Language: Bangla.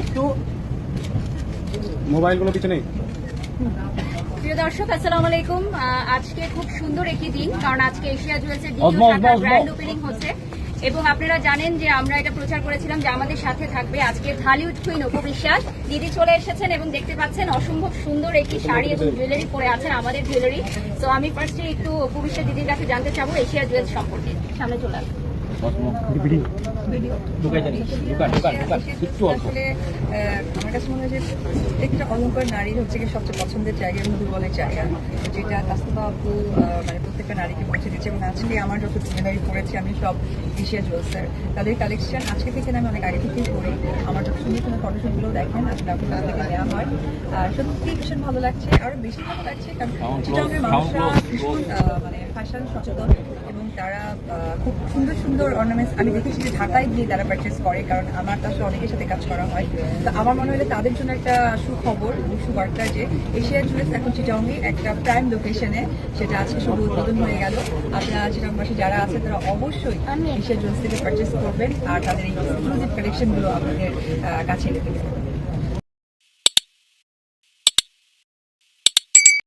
একটু মোবাইলগুলো পিছনে প্রিয় দর্শক আসসালামু আলাইকুম। আজকে খুব সুন্দর একটি দিন কারণ আজকে এশিয়া জুয়েলসের। গ্র্যান্ড ওপেনিং হচ্ছে। এবং আপনারা জানেন যে আমরা এটা প্রচার করেছিলাম যে আমাদের সাথে থাকবে আজকে ঢালিউড কুইন উপবিশ্বাস দিদি চলে এসেছেন এবং দেখতে পাচ্ছেন অসম্ভব সুন্দর একটি শাড়ি এবং জুয়েলারি পরে আছেন আমাদের জুয়েলারি তো আমি ফার্স্টে একটু উপবিশ্বাস দিদির কাছে জানতে চাবো এশিয়া জুয়েলস সম্পর্কে। সামনে চলে আসুন। আমার কাছে মনে হয় যে প্রত্যেকটা অলঙ্কার নারীর হচ্ছে গিয়ে সবচেয়ে পছন্দের জায়গা এবং দুর্বলের জায়গা যেটা কাস্তবা আপু মানে প্রত্যেকটা নারীকে পৌঁছে দিচ্ছে এবং আজকে আমার যত জুয়েলারি পড়েছে আমি সব এশিয়া জুয়েলসের তাদের কালেকশন আজকে থেকে আমি অনেক আগে থেকেই করি আমার যত সুন্দর সুন্দর ফটোশুটগুলো দেখেন আসলে আপু তাদের থেকে নেওয়া হয় আর সত্যি ভীষণ ভালো লাগছে। আরও বেশি ভালো লাগছে কারণ মানুষরা ভীষণ মানে ফ্যাশন সচেতন এবং তারা খুব সুন্দর সুন্দর অর্নামেন্টস আমি দেখেছি যে ঢাকায় গিয়ে তারা পারচেস করে, কারণ আমার তো আসলে অনেকের সাথে কাজ করা হয়। তো আমার মনে হলে তাদের জন্য একটা সুখবর সুবার্তা যে এশিয়া জুয়েলস এখন চিটাঙ্গি একটা প্রাইম লোকেশনে সেটা আজকে শুধু উদ্বোধন হয়ে গেল। আপনারা চিটাংবাসী যারা আছে তারা অবশ্যই এশিয়া জুয়েলস থেকে পারচেস করবেন আর তাদের এই এক্সক্লুসিভ কালেকশনগুলো আপনাদের কাছে এনে দেবেন।